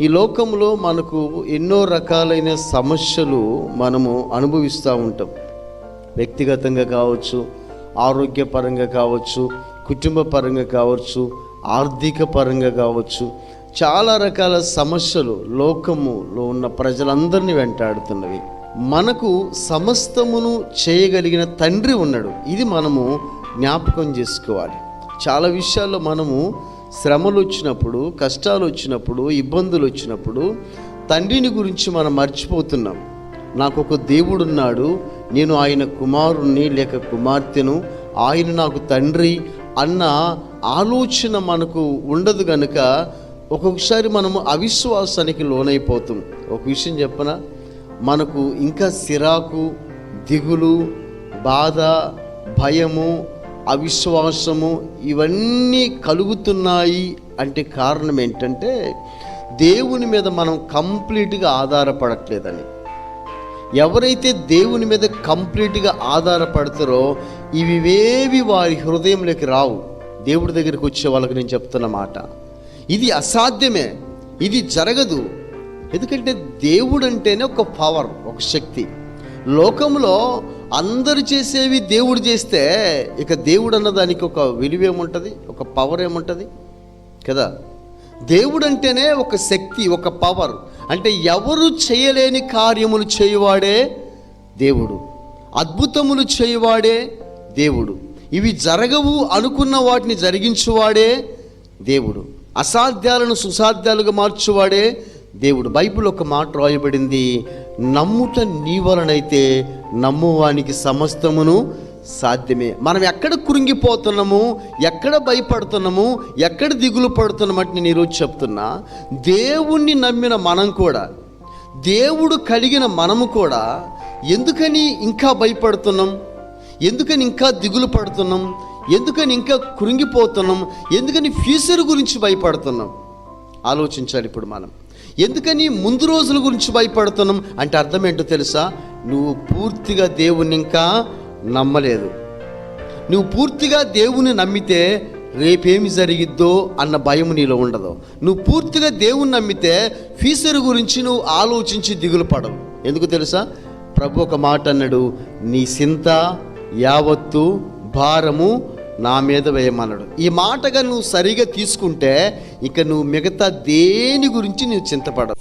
ఈ లోకంలో మనకు ఎన్నో రకాలైన సమస్యలు మనము అనుభవిస్తూ ఉంటాం. వ్యక్తిగతంగా కావచ్చు ఆరోగ్యపరంగా కావచ్చు కుటుంబ పరంగా కావచ్చు ఆర్థిక పరంగా కావచ్చు చాలా రకాల సమస్యలు లోకములో ఉన్న ప్రజలందరినీ వెంటాడుతున్నవి. మనకు సమస్తమును చేయగలిగిన తండ్రి ఉన్నాడు. ఇది మనము జ్ఞాపకం చేసుకోవాలి. చాలా విషయాల్లో మనము శ్రమలు వచ్చినప్పుడు కష్టాలు వచ్చినప్పుడు ఇబ్బందులు వచ్చినప్పుడు తండ్రిని గురించి మనం మర్చిపోతున్నాం. నాకు ఒక దేవుడున్నాడు నేను ఆయన కుమారుణ్ణి లేక కుమార్తెను ఆయన నాకు తండ్రి అన్న ఆలోచన మనకు ఉండదు గనుక ఒక్కొక్కసారి మనము అవిశ్వాసానికి లోనైపోతాం. ఒక విషయం చెప్పన? మనకు ఇంకా సిరాకు దిగులు బాధ భయము అవిశ్వాసము ఇవన్నీ కలుగుతున్నాయి అంటే కారణం ఏంటంటే దేవుని మీద మనం కంప్లీట్గా ఆధారపడట్లేదని. ఎవరైతే దేవుని మీద కంప్లీట్గా ఆధారపడతారో ఇవివేవి వారి హృదయంలోకి రావు. దేవుడి దగ్గరికి వచ్చే వాళ్ళకి నేను చెప్తున్న మాట. ఇది అసాధ్యమే. ఇది జరగదు. ఎందుకంటే దేవుడు అంటేనే ఒక పవర్ ఒక శక్తి. లోకంలో అందరు చేసేవి దేవుడు చేస్తే ఇక దేవుడు అన్న దానికి ఒక విలువ ఏముంటుంది ఒక పవర్ ఏముంటుంది? కదా? దేవుడు అంటేనే ఒక శక్తి ఒక పవర్ అంటే ఎవరు చేయలేని కార్యములు చేయువాడే దేవుడు. అద్భుతములు చేయువాడే దేవుడు. ఇవి జరగవు అనుకున్న వాటిని జరిగించువాడే దేవుడు. అసాధ్యాలను సుసాధ్యాలుగా మార్చువాడే దేవుడు బైబిల్ ఒక మాట రాయబడింది నమ్ముట నీ వలనైతే నమ్మువానికి సమస్తమును సాధ్యమే. మనం ఎక్కడ కృంగిపోతున్నాము ఎక్కడ భయపడుతున్నాము ఎక్కడ దిగులు పడుతున్నామంటే నేను ఈరోజు చెప్తున్నా దేవుణ్ణి నమ్మిన మనం కూడా దేవుడు కలిగిన మనము కూడా ఎందుకని ఇంకా భయపడుతున్నాం? ఎందుకని ఇంకా దిగులు పడుతున్నాం? ఎందుకని ఇంకా కృంగిపోతున్నాం ఎందుకని ఫ్యూచర్ గురించి భయపడుతున్నాం? ఆలోచించాలి ఇప్పుడు మనం. ఎందుకని ముందు రోజుల గురించి భయపడుతున్నాం అంటే అర్థం ఏంటో తెలుసా? నువ్వు పూర్తిగా దేవుణ్ణి ఇంకా నమ్మలేదు. నువ్వు పూర్తిగా దేవుని నమ్మితే రేపేమి జరిగిద్దో అన్న భయం నీలో ఉండదు. నువ్వు పూర్తిగా దేవుని నమ్మితే ఫ్యూచర్ గురించి నువ్వు ఆలోచించి దిగులు పడవు. ఎందుకు తెలుసా? ప్రభు ఒక మాట అన్నాడు నీ చింత యావత్తు భారము నా మీద వేయమన్నాడు. ఈ మాటగా నువ్వు సరిగా తీసుకుంటే ఇక నువ్వు మిగతా దేని గురించి నువ్వు చింతపడవు.